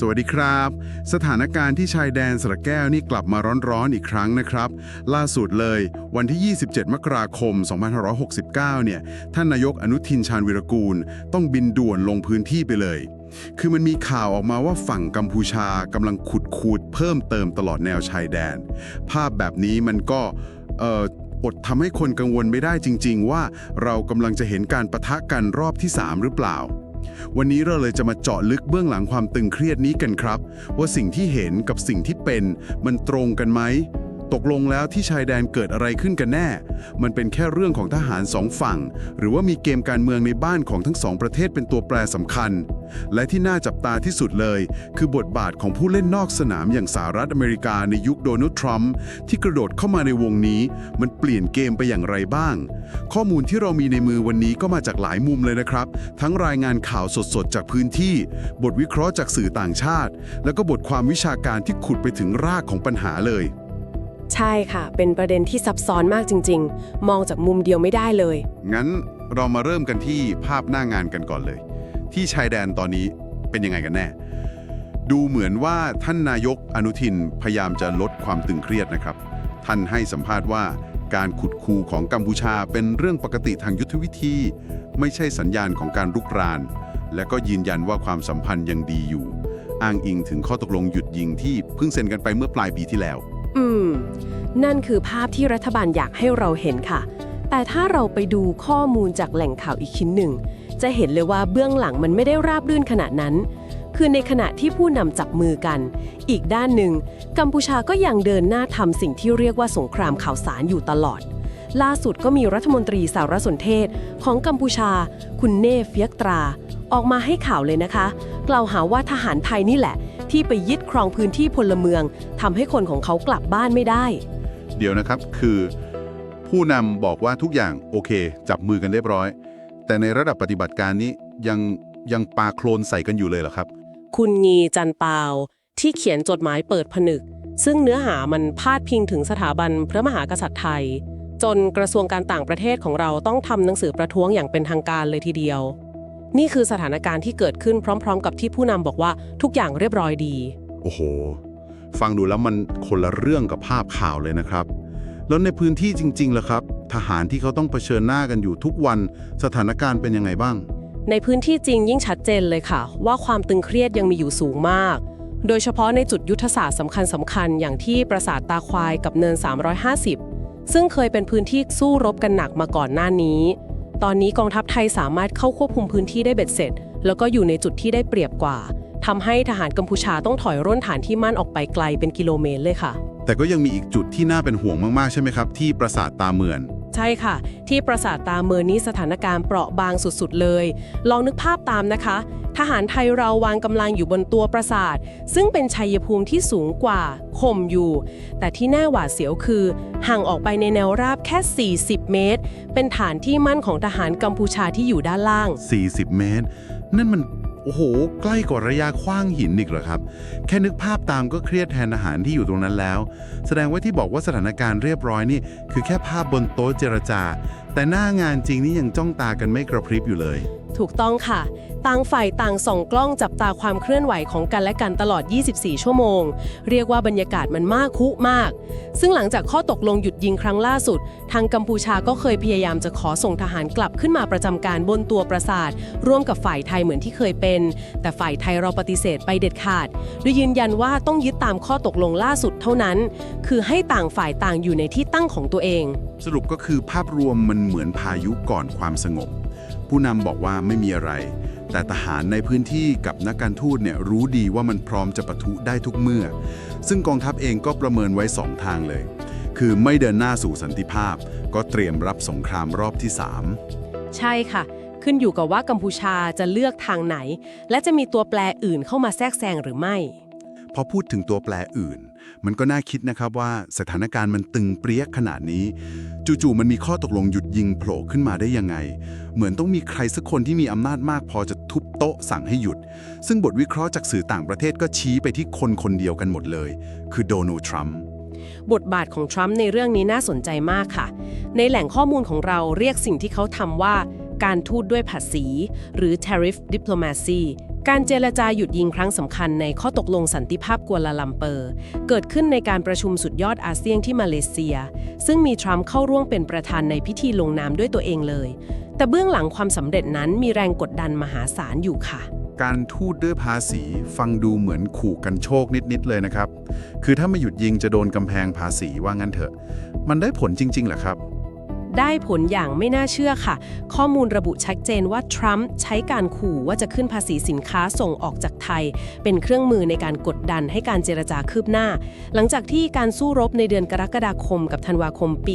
สวัสดีครับ สถานการณ์ที่ชายแดนสระแก้วนี่กลับมาร้อนๆอีกครั้งนะครับ ล่าสุดเลย วันที่ 27 มกราคม 2569 เนี่ย ท่านนายกอนุทินชาญวิรกูล ต้องบินด่วนลงพื้นที่ไปเลย คือมันมีข่าวออกมาว่าฝั่งกัมพูชากำลังขุดคูดเพิ่มเติมตลอดแนวชายแดน ภาพแบบนี้มันก็เอ่ออดทำให้คนกังวลไม่ได้จริง ๆ ว่าเรากำลังจะเห็นการประทะกันรอบที่ 3 หรือเปล่า วันนี้เราเลยจะมาเจาะลึกเบื้องหลังความตึงเครียดนี้กันครับ ว่าสิ่งที่เห็นกับสิ่งที่เป็นมันตรงกันไหม ตกลงแล้วที่ชายแดนเกิดอะไรขึ้นกันแน่ มันเป็นแค่เรื่องของทหารสองฝั่ง หรือว่ามีเกมการเมืองในบ้านของทั้งสองประเทศเป็นตัวแปรสำคัญ และที่น่าจับตาที่สุดเลย คือบทบาทของผู้เล่นนอกสนามอย่างสหรัฐอเมริกาในยุคโดนัลด์ทรัมป์ที่กระโดดเข้ามาในวงนี้ มันเปลี่ยนเกมไปอย่างไรบ้าง ข้อมูลที่เรามีในมือวันนี้ก็มาจากหลายมุมเลยนะครับ ทั้งรายงานข่าวสดๆ จากพื้นที่ บทวิเคราะห์จากสื่อต่างชาติ แล้วก็บทความวิชาการที่ขุดไปถึงรากของปัญหาเลย ใช่ค่ะ เป็นประเด็นที่ซับซ้อนมากจริง ๆ มองจากมุมเดียวไม่ได้เลย งั้นเรามาเริ่มกันที่ภาพหน้างานกันก่อนเลย ที่ชายแดนตอนนี้เป็นยังไงกันแน่ ดูเหมือนว่าท่านนายกอนุทินพยายามจะลดความตึงเครียดนะครับ ท่านให้สัมภาษณ์ว่าการขุดคูของกัมพูชาเป็นเรื่องปกติทางยุทธวิธี ไม่ใช่สัญญาณของการรุกราน และก็ยืนยันว่าความสัมพันธ์ยังดีอยู่ อ้างอิงถึงข้อตกลงหยุดยิงที่เพิ่งเซ็นกันไปเมื่อปลายปีที่แล้ว อืม นั่นคือภาพที่รัฐบาลอยากให้เราเห็นค่ะ แต่ถ้าเราไปดูข้อมูลจากแหล่งข่าวอีกชิ้นหนึ่ง จะเห็นเลยว่าเบื้องหลังมันไม่ได้ราบรื่นขนาดนั้น คือในขณะที่ผู้นำจับมือกัน อีกด้านหนึ่ง กัมพูชาก็ยังเดินหน้าทำสิ่งที่เรียกว่าสงครามข่าวสารอยู่ตลอด ล่าสุดก็มีรัฐมนตรีสารสนเทศ ของกัมพูชา คุณเน่เฟียกตรา ออกมาให้ข่าวเลยนะคะ กล่าวหาว่าทหารไทยนี่แหละ ที่ไปยึดครองพื้นที่พลเมืองทำให้คนของเขากลับบ้านไม่ได้ เดี๋ยวนะครับคือ ผู้นำบอกว่าทุกอย่างโอเค จับมือกันเรียบร้อย แต่ในระดับปฏิบัติการนี้ยังยังปาโคลนใส่กันอยู่เลยเหรอครับ คุณงีจันเปาที่เขียนจดหมายเปิดผนึก ซึ่งเนื้อหามันพาดพิงถึงสถาบันพระมหากษัตริย์ไทย จนกระทรวงการต่างประเทศของเราต้องทำหนังสือประท้วงอย่างเป็นทางการเลยทีเดียว นี่คือสถานการณ์ที่เกิดขึ้นพร้อม ๆ กับที่ผู้นำบอกว่าทุกอย่างเรียบร้อยดี โอ้โห ฟังดูแล้วมันคนละเรื่องกับภาพข่าวเลยนะครับ แล้วในพื้นที่จริงๆล่ะครับ ทหารที่เขาต้องเผชิญหน้ากันอยู่ทุกวันสถานการณ์เป็นยังไงบ้าง ในพื้นที่จริงยิ่งชัดเจนเลยค่ะ ว่าความตึงเครียดยังมีอยู่สูงมาก โดยเฉพาะในจุดยุทธศาสตร์สำคัญสำคัญๆอย่างที่ปราสาทตาควายกับเนิน 350 ซึ่งเคยเป็นพื้นที่สู้รบกันหนักมาก่อนหน้านี้ ตอนนี้กองทัพไทยสามารถเข้าควบคุมพื้นที่ได้เบ็ดเสร็จ แล้วก็อยู่ในจุดที่ได้เปรียบกว่าทำให้ทหารกัมพูชาต้องถอยร่นฐานที่มั่นออกไปไกลเป็นกิโลเมตรเลยค่ะ แต่ก็ยังมีอีกจุดที่น่าเป็นห่วงมากๆใช่ไหมครับ ที่ปราสาทตาเมือน ใช่ค่ะ ที่ปราสาทตาเมินนี้สถานการณ์เปราะบางสุดๆเลย ลองนึกภาพตามนะคะ ทหารไทยเราวางกำลังอยู่บนตัวปราสาท ซึ่งเป็นชัยภูมิที่สูงกว่าข่มอยู่ แต่ที่น่าหวาดเสียวคือ ห่างออกไปในแนวราบแค่ 40 เมตร เป็นฐานที่มั่นของทหารกัมพูชาที่อยู่ด้านล่าง 40 เมตร นั่นมัน โอ้โห ใกล้กว่าระยะคว้างหินอีกเหรอครับ แค่นึกภาพตามก็เครียดแทนอาหารที่อยู่ตรงนั้นแล้ว แสดงว่าที่บอกว่าสถานการณ์เรียบร้อยนี่ คือแค่ภาพบนโต๊ะเจรจา แต่หน้างานจริงนี่ยังจ้องตากันไม่กระพริบอยู่เลย ถูกต้องค่ะ ต่างฝ่ายต่างส่องกล้องจับตาความเคลื่อนไหวของกันและกันตลอด 24 ชั่วโมง เรียกว่าบรรยากาศมันมากคุมาก ซึ่งหลังจากข้อตกลงหยุดยิงครั้งล่าสุด ทางกัมพูชาก็เคยพยายามจะขอส่งทหารกลับขึ้นมาประจำการบนตัวปราสาท ร่วมกับฝ่ายไทยเหมือนที่เคยเป็น แต่ฝ่ายไทยเราปฏิเสธไปเด็ดขาด โดยยืนยันว่าต้องยึดตามข้อตกลงล่าสุดเท่านั้น คือให้ต่างฝ่ายต่างอยู่ในที่ตั้งของตัวเอง สรุปก็คือภาพรวมมันเหมือนพายุก่อนความสงบ ผู้นำบอกว่าไม่มีอะไร แต่ทหารในพื้นที่กับนักการทูตเนี่ยรู้ดีว่ามันพร้อมจะปะทุได้ทุกเมื่อ ซึ่งกองทัพเองก็ประเมินไว้สองทางเลย คือไม่เดินหน้าสู่สันติภาพ ก็เตรียมรับสงครามรอบที่ 3 ใช่ค่ะ ขึ้นอยู่กับว่ากัมพูชาจะเลือกทางไหน และจะมีตัวแปรอื่นเข้ามาแทรกแซงหรือไม่ พอพูดถึงตัวแปรอื่น มันก็น่าคิดนะครับว่าสถานการณ์มันตึงเปรี้ยขนาดนี้ จู่ๆมันมีข้อตกลงหยุดยิงโผล่ขึ้นมาได้ยังไง เหมือนต้องมีใครสักคนที่มีอำนาจมากพอจะทุบโต๊ะสั่งให้หยุด ซึ่งบทวิเคราะห์จากสื่อต่างประเทศก็ชี้ไปที่คนคนเดียวกันหมดเลย คือโดนัลด์ทรัมป์บทบาทของทรัมป์ในเรื่องนี้น่าสนใจมากค่ะ ในแหล่งข้อมูลของเราเรียกสิ่งที่เขาทำว่าการทูตด้วยภาษี หรือ tariff diplomacy การเจรจาหยุดยิงครั้งสำคัญในข้อตกลงสันติภาพกัวลาลัมเปอร์ เกิดขึ้นในการประชุมสุดยอดอาเซียนที่มาเลเซีย ซึ่งมีทรัมป์เข้าร่วมเป็นประธานในพิธีลงนามด้วยตัวเองเลย แต่เบื้องหลังความสำเร็จนั้นมีแรงกดดันมหาศาลอยู่ค่ะ การทูตด้วยภาษีฟังดูเหมือนขู่กันโชคนิดๆเลยนะครับ คือถ้าไม่หยุดยิงจะโดนกำแพงภาษีว่างั้นเถอะ มันได้ผลจริงๆเหรอครับ ได้ผลอย่างไม่น่าเชื่อค่ะ ข้อมูลระบุชัดเจนว่า ทรัมป์ใช้การขู่ว่าจะขึ้นภาษีสินค้าส่งออกจากไทย เป็นเครื่องมือในการกดดันให้การเจรจาคืบหน้า หลังจากที่การสู้รบในเดือนกรกฎาคมกับธันวาคมปี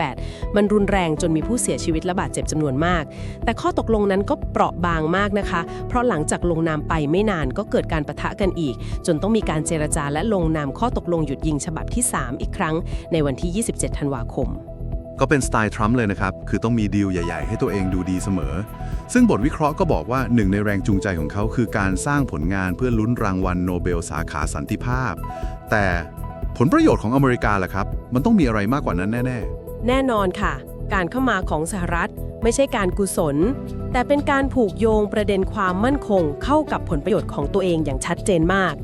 2568 มันรุนแรงจนมีผู้เสียชีวิตและบาดเจ็บจำนวนมาก แต่ข้อตกลงนั้นก็เปราะบางมากนะคะ เพราะหลังจากลงนามไปไม่นานก็เกิดการประทะกันอีก จนต้องมีการเจรจาและลงนามข้อตกลงหยุดยิงฉบับที่ 3 อีกครั้ง ในวันที่ 27 ธันวาคม ก็เป็นสไตล์ทรัมป์เลยนะครับ คือต้องมีดีลใหญ่ ๆ ให้ตัวเองดูดีเสมอ ซึ่งบทวิเคราะห์ก็บอกว่าหนึ่งในแรงจูงใจของเขาคือการสร้างผลงานเพื่อลุ้นรางวัลโนเบลสาขาสันติภาพ แต่ผลประโยชน์ของอเมริกาล่ะครับ มันต้องมีอะไรมากกว่านั้นแน่แน่นอนค่ะ การเข้ามาของสหรัฐไม่ใช่การกุศล แต่เป็นการผูกโยงประเด็นความมั่นคงเข้ากับผลประโยชน์ของตัวเองอย่างชัดเจนมาก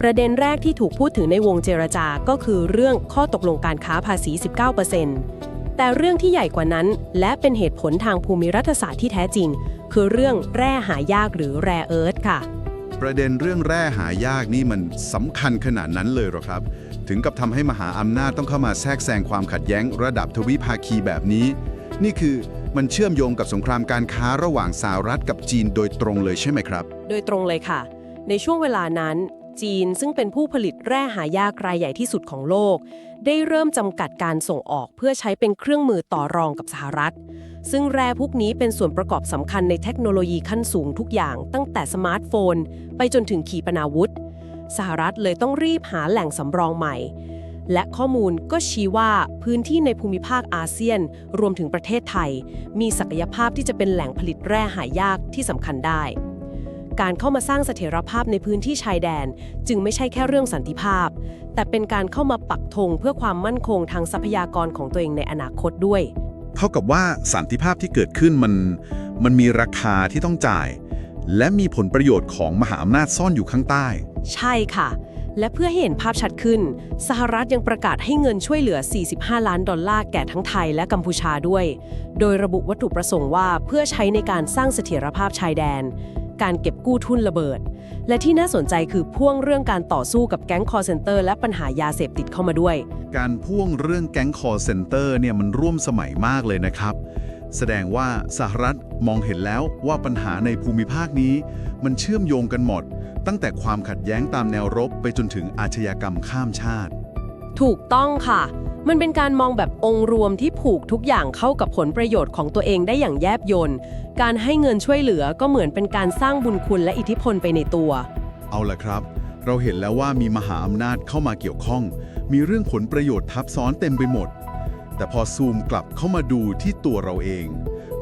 ประเด็นแรกที่ถูกพูดถึงในวงเจรจาก็คือเรื่องข้อตกลงการค้าภาษี 19% แต่เรื่องที่ใหญ่กว่านั้น และเป็นเหตุผลทางภูมิรัฐศาสตร์ที่แท้จริง คือเรื่องแร่หายากหรือแร่เอิร์ธค่ะ ประเด็นเรื่องแร่หายากนี่มันสำคัญขนาดนั้นเลยเหรอครับ ถึงกับทำให้มหาอำนาจต้องเข้ามาแทรกแซงความขัดแย้งระดับทวิภาคีแบบนี้ นี่คือมันเชื่อมโยงกับสงครามการค้าระหว่างสหรัฐกับจีนโดยตรงเลยใช่ไหมครับ โดยตรงเลยค่ะ ในช่วงเวลานั้น จีน ซึ่งเป็นผู้ผลิตแร่หายากรายใหญ่ที่สุดของโลก ได้เริ่มจำกัดการส่งออกเพื่อใช้เป็นเครื่องมือต่อรองกับสหรัฐ ซึ่งแร่พวกนี้เป็นส่วนประกอบสำคัญในเทคโนโลยีขั้นสูงทุกอย่าง ตั้งแต่สมาร์ทโฟน ไปจนถึงขีปนาวุธ สหรัฐเลยต้องรีบหาแหล่งสำรองใหม่ และข้อมูลก็ชี้ว่าพื้นที่ในภูมิภาคอาเซียน รวมถึงประเทศไทย มีศักยภาพที่จะเป็นแหล่งผลิตแร่หายากที่สำคัญได้ การเข้ามาสร้างเสถียรภาพในพื้นที่ชายแดน จึงไม่ใช่แค่เรื่องสันติภาพ แต่เป็นการเข้ามาปักธงเพื่อความมั่นคงทางทรัพยากรของตัวเองในอนาคตด้วย เท่ากับว่าสันติภาพที่เกิดขึ้นมัน มันมีราคาที่ต้องจ่าย และมีผลประโยชน์ของมหาอำนาจซ่อนอยู่ข้างใต้ ใช่ค่ะ และเพื่อให้เห็นภาพชัดขึ้น สหรัฐยังประกาศให้เงินช่วยเหลือ 45 ล้านดอลลาร์แก่ทั้งไทยและกัมพูชาด้วย โดยระบุวัตถุประสงค์ว่าเพื่อใช้ในการสร้างเสถียรภาพชายแดน การเก็บกู้ทุนระเบิด และที่น่าสนใจคือพ่วงเรื่องการต่อสู้กับแก๊งคอร์เซนเตอร์และปัญหายาเสพติดเข้ามาด้วย การพ่วงเรื่องแก๊งคอร์เซนเตอร์เนี่ยมันร่วมสมัยมากเลยนะครับ แสดงว่าสหรัฐมองเห็นแล้วว่าปัญหาในภูมิภาคนี้ มันเชื่อมโยงกันหมด ตั้งแต่ความขัดแย้งตามแนวรบไปจนถึงอาชญากรรมข้ามชาติ ถูกต้องค่ะ มันเป็นการมองแบบองค์รวมที่ผูกทุกอย่างเข้ากับผลประโยชน์ของตัวเองได้อย่างแยบยลการให้เงินช่วยเหลือก็เหมือนเป็นการสร้างบุญคุณและอิทธิพลไปในตัว เอาละครับ เราเห็นแล้วว่ามีมหาอำนาจเข้ามาเกี่ยวข้อง มีเรื่องผลประโยชน์ทับซ้อนเต็มไปหมด แต่พอซูมกลับเข้ามาดูที่ตัวเราเอง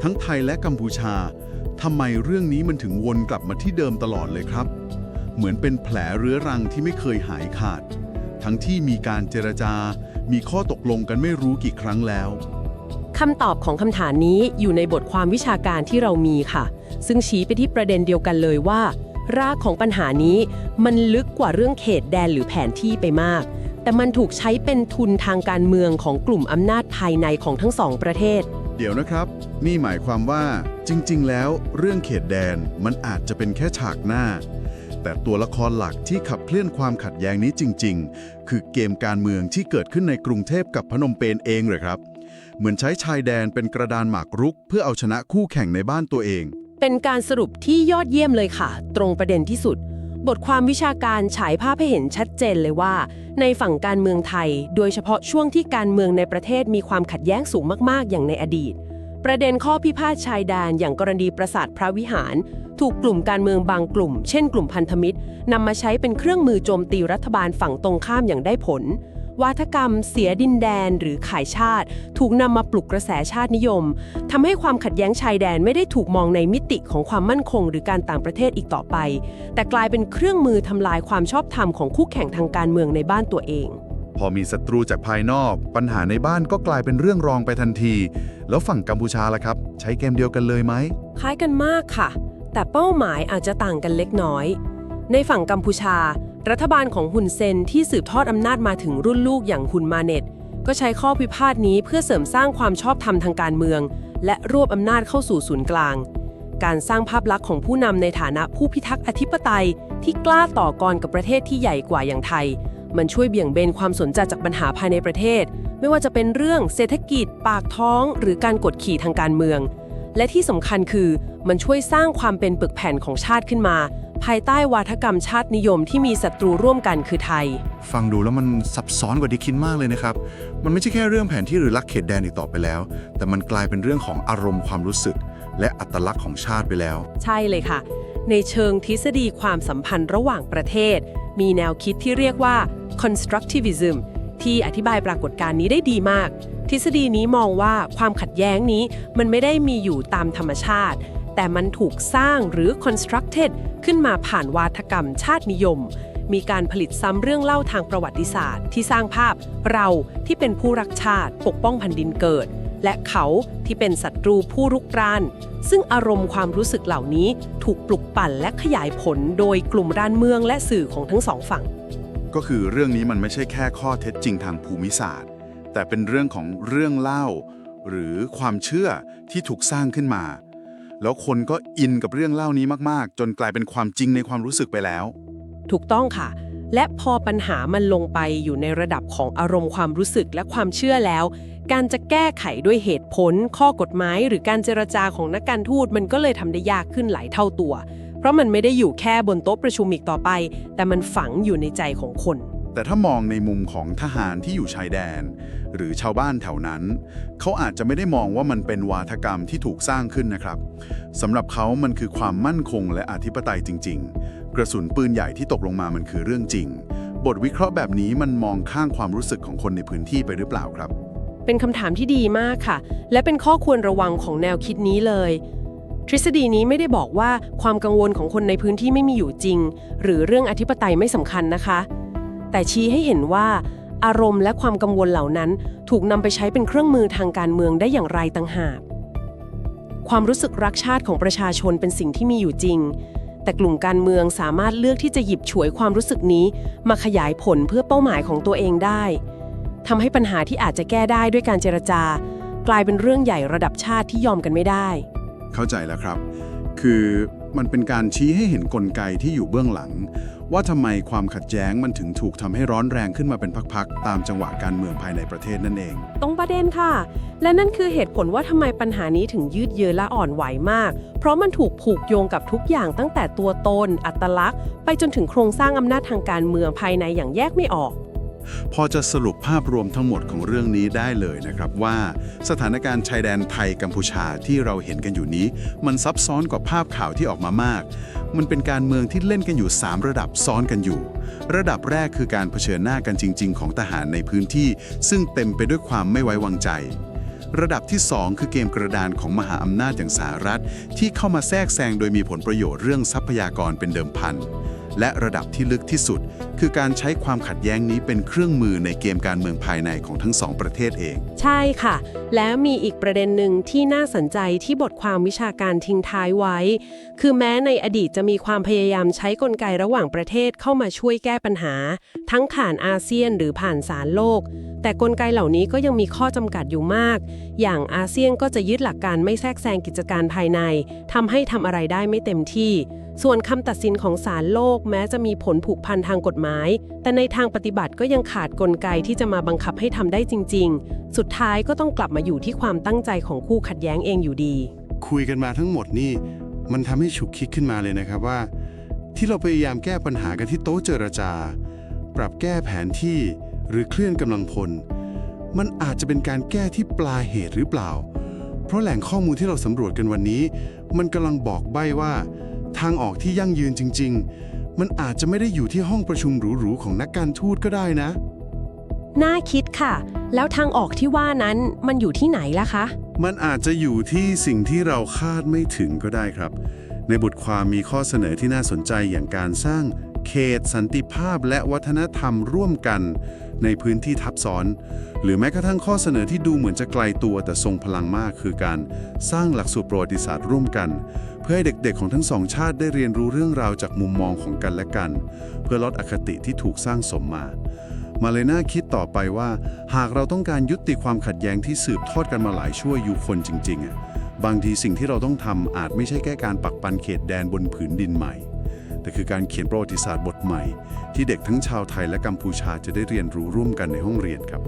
ทั้งไทยและกัมพูชาทำไมเรื่องนี้มันถึงวนกลับมาที่เดิมตลอดเลยครับ เหมือนเป็นแผลเรื้อรังที่ไม่เคยหายขาด ทั้งที่มีการเจรจา มีข้อตกลงกันไม่รู้กี่ครั้งแล้วคำตอบของคำถามนี้อยู่ในบทความวิชาการที่เรามีค่ะ ซึ่งชี้ไปที่ประเด็นเดียวกันเลยว่า รากของปัญหานี้มันลึกกว่าเรื่องเขตแดนหรือแผนที่ไปมาก แต่มันถูกใช้เป็นทุนทางการเมืองของกลุ่มอำนาจภายในของทั้งสองประเทศ เดี๋ยวนะครับ นี่หมายความว่าจริง ๆ แล้วเรื่องเขตแดนมันอาจจะเป็นแค่ฉากหน้า แต่ตัวละครหลักที่ขับเคลื่อนความขัดแย้งนี้จริง ๆ คือเกมการเมืองที่เกิดขึ้นในกรุงเทพกับพนมเปญเองเหรอครับ เหมือนใช้ชายแดนเป็นกระดานหมากรุก เพื่อเอาชนะคู่แข่งในบ้านตัวเอง เป็นการสรุปที่ยอดเยี่ยมเลยค่ะ ตรงประเด็นที่สุด บทความวิชาการฉายภาพให้เห็นชัดเจนเลยว่า ในฝั่งการเมืองไทย โดยเฉพาะช่วงที่การเมืองในประเทศมีความขัดแย้งสูงมากๆ อย่างในอดีต ประเด็นข้อพิพาทชายแดนอย่างกรณีปราสาทพระวิหาร ถูกกลุ่มการเมืองบางกลุ่ม เช่นกลุ่มพันธมิตรนำมาใช้เป็นเครื่องมือโจมตีรัฐบาลฝั่งตรงข้ามอย่างได้ผล วาทกรรม เสียดินแดนหรือขายชาติ ถูกนำมาปลุกกระแสชาตินิยมทำให้ความขัดแย้งชายแดนไม่ได้ถูกมองในมิติของความมั่นคง หรือการต่างประเทศอีกต่อไป แต่กลายเป็นเครื่องมือทำลายความชอบธรรมของคู่แข่งทางการเมืองในบ้านตัวเองพอมีศัตรูจากภายนอก ปัญหาในบ้านก็กลายเป็นเรื่องรองไปทันที แล้วฝั่งกัมพูชาล่ะครับ ใช้เกมเดียวกันเลยไหมคล้ายกันมากค่ะ แต่เป้าหมายอาจจะต่างกันเล็กน้อย ในฝั่งกัมพูชา รัฐบาลของฮุนเซนที่สืบทอดอำนาจมาถึงรุ่นลูกอย่างฮุนมาเน็ต ก็ใช้ข้อพิพาทนี้เพื่อเสริมสร้างความชอบธรรมทางการเมือง และรวบอำนาจเข้าสู่ศูนย์กลาง การสร้างภาพลักษณ์ของผู้นำในฐานะผู้พิทักษ์อธิปไตย ที่กล้าต่อกรกับประเทศที่ใหญ่กว่าอย่างไทย มันช่วยเบี่ยงเบนความสนใจจากปัญหาภายในประเทศ ไม่ว่าจะเป็นเรื่องเศรษฐกิจ ปากท้อง หรือการกดขี่ทางการเมือง และที่สำคัญคือมันช่วยสร้างความเป็นปึกแผ่นของชาติขึ้นมา ภายใต้วาทกรรมชาตินิยมที่มีศัตรูร่วมกันคือไทย ฟังดูแล้วมันซับซ้อนกว่าที่คิดมากเลยนะครับ มันไม่ใช่แค่เรื่องแผนที่หรือลักเขตแดนอีกต่อไปแล้ว แต่มันกลายเป็นเรื่องของอารมณ์ความรู้สึก และอัตลักษณ์ของชาติไปแล้ว ใช่เลยค่ะ ในเชิงทฤษฎีความสัมพันธ์ระหว่างประเทศ มีแนวคิดที่เรียกว่า constructivism ที่อธิบายปรากฏการณ์นี้ได้ดีมาก ทฤษฎีนี้มองว่าความขัดแย้งนี้มันไม่ได้มีอยู่ตามธรรมชาติ แต่มันถูกสร้างหรือ constructed ขึ้นมาผ่านวาทกรรมชาตินิยม มีการผลิตซ้ำเรื่องเล่าทางประวัติศาสตร์ ที่สร้างภาพเราที่เป็นผู้รักชาติ ปกป้องแผ่นดินเกิด และเขาที่เป็นศัตรูผู้รุกราน ซึ่งอารมณ์ความรู้สึกเหล่านี้ถูกปลุกปั่นและขยายผลโดยกลุ่มร้านเมืองและสื่อของทั้งสองฝั่ง ก็คือเรื่องนี้มันไม่ใช่แค่ข้อเท็จจริงทางภูมิศาสตร์ แต่เป็นเรื่องของเรื่องเล่า หรือความเชื่อที่ถูกสร้างขึ้นมา แล้วคนก็อินกับเรื่องเล่านี้มากๆ จนกลายเป็นความจริงในความรู้สึกไปแล้ว ถูกต้องค่ะ และพอปัญหามันลงไปอยู่ในระดับของอารมณ์ความรู้สึกและความเชื่อแล้ว การจะแก้ไขด้วยเหตุผล ข้อกฎหมาย หรือการเจรจาของนักการทูตมันก็เลยทำได้ยากขึ้นหลายเท่าตัว ราะมันไม่ได้อยู่แค่บนโต๊ะประชุมอีกต่อไป แต่มันฝังอยู่ในใจของคน แต่ถ้ามองในมุมของทหารที่อยู่ชายแดน หรือชาวบ้านแถวนั้น เขาอาจจะไม่ได้มองว่ามันเป็นวาทกรรมที่ถูกสร้างขึ้นนะครับสำหรับเขามันคือความมั่นคงและอธิปไตยจริง ๆ กระสุนปืนใหญ่ที่ตกลงมามันคือเรื่องจริง บทวิเคราะห์แบบนี้มันมองข้างความรู้สึกของคนในพื้นที่ไปหรือเปล่าครับเป็นคำถามที่ดีมากค่ะ และเป็นข้อควรระวังของแนวคิดนี้เลย ทฤษฎีนี้ไม่ได้บอกว่าความกังวลของคนในพื้นที่ไม่มีอยู่จริง หรือเรื่องอธิปไตยไม่สำคัญนะคะ แต่ชี้ให้เห็นว่า อารมณ์และความกังวลเหล่านั้น ถูกนำไปใช้เป็นเครื่องมือทางการเมืองได้อย่างไรต่างหาก ความรู้สึกรักชาติของประชาชนเป็นสิ่งที่มีอยู่จริง แต่กลุ่มการเมืองสามารถเลือกที่จะหยิบฉวยความรู้สึกนี้ มาขยายผลเพื่อเป้าหมายของตัวเองได้ทำให้ปัญหาที่อาจจะแก้ได้ด้วยการเจรจา กลายเป็นเรื่องใหญ่ระดับชาติที่ยอมกันไม่ได้ เข้าใจแล้วครับ คือมันเป็นการชี้ให้เห็นกลไกที่อยู่เบื้องหลัง ว่าทำไมความขัดแย้งมันถึงถูกทำให้ร้อนแรงขึ้นมาเป็นพักๆ ตามจังหวะการเมืองภายในประเทศนั่นเอง ตรงประเด็นค่ะ และนั่นคือเหตุผลว่าทำไมปัญหานี้ถึงยืดเยื้อและอ่อนไหวมาก เพราะมันถูกผูกโยงกับทุกอย่างตั้งแต่ตัวตน อัตลักษณ์ ไปจนถึงโครงสร้างอำนาจทางการเมืองภายในอย่างแยกไม่ออก พอจะสรุปภาพรวมทั้งหมดของเรื่องนี้ได้เลยนะครับว่าสถานการณ์ชายแดนไทยกัมพูชาที่เราเห็นกันอยู่นี้ มันซับซ้อนกว่าภาพข่าวที่ออกมามาก มันเป็นการเมืองที่เล่นกันอยู่ 3 ระดับซ้อนกันอยู่ ระดับแรกคือการเผชิญหน้ากันจริง ๆ ของทหารในพื้นที่ ซึ่งเต็มไปด้วยความไม่ไว้วางใจระดับที่ 2 คือเกมกระดานของมหาอำนาจอย่างสหรัฐ ที่เข้ามาแทรกแซงโดยมีผลประโยชน์เรื่องทรัพยากรเป็นเดิมพัน และระดับที่ลึกที่สุด คือการใช้ความขัดแย้งนี้เป็นเครื่องมือในเกมการเมืองภายในของทั้งสองประเทศเอง ใช่ค่ะ แล้วมีอีกประเด็นหนึ่งที่น่าสนใจที่บทความวิชาการทิ้งท้ายไว้ คือแม้ในอดีตจะมีความพยายามใช้กลไกระหว่างประเทศเข้ามาช่วยแก้ปัญหา ทั้งผ่านอาเซียนหรือผ่านสารโลก แต่กลไกเหล่านี้ก็ยังมีข้อจำกัดอยู่มาก อย่างอาเซียนก็จะยึดหลักการไม่แทรกแซงกิจการภายในทำให้ทำอะไรได้ไม่เต็มที่ ส่วนคำตัดสินของศาลโลกแม้จะมีผลผูกพันทางกฎหมาย แต่ในทางปฏิบัติก็ยังขาดกลไกที่จะมาบังคับให้ทำได้จริง ๆ สุดท้ายก็ต้องกลับมาอยู่ที่ความตั้งใจของคู่ขัดแย้งเองอยู่ดี คุยกันมาทั้งหมดนี่ มันทำให้ฉุกคิดขึ้นมาเลยนะครับว่า ที่เราพยายามแก้ปัญหากันที่โต๊ะเจรจา ปรับแก้แผนที่หรือเคลื่อนกำลังพล มันอาจจะเป็นการแก้ที่ปลายเหตุหรือเปล่า เพราะแหล่งข้อมูลที่เราสำรวจกันวันนี้ มันกำลังบอกใบ้ว่า ทางออกที่ยั่งยืนจริง ๆ มันอาจจะไม่ได้อยู่ที่ห้องประชุมหรูๆของนักการทูตก็ได้นะ น่าคิดค่ะ แล้วทางออกที่ว่านั้นมันอยู่ที่ไหนล่ะคะ มันอาจจะอยู่ที่สิ่งที่เราคาดไม่ถึงก็ได้ครับ ในบทความมีข้อเสนอที่น่าสนใจอย่างการสร้าง เขตสันติภาพและวัฒนธรรมร่วมกัน ในพื้นที่ทับซ้อน หรือแม้กระทั่งข้อเสนอที่ดูเหมือนจะไกลตัวแต่ทรงพลังมากคือการสร้างหลักสูตรประวัติศาสตร์ร่วมกัน เพื่อให้เด็กๆของทั้งสองชาติได้เรียนรู้เรื่องราวจากมุมมองของกันและกัน เพื่อลดอคติที่ถูกสร้างสมมามาเลน่าคิดต่อไปว่า หากเราต้องการยุติความขัดแย้งที่สืบทอดกันมาหลายชั่วอายุคนจริงๆอะบางทีสิ่งที่เราต้องทำอาจไม่ใช่แค่การปักปันเขตแดนบนผืนดินใหม่ แต่คือการเขียนประวัติศาสตร์บทใหม่ ที่เด็กทั้งชาวไทยและกัมพูชาจะได้เรียนรู้ร่วมกันในห้องเรียนครับ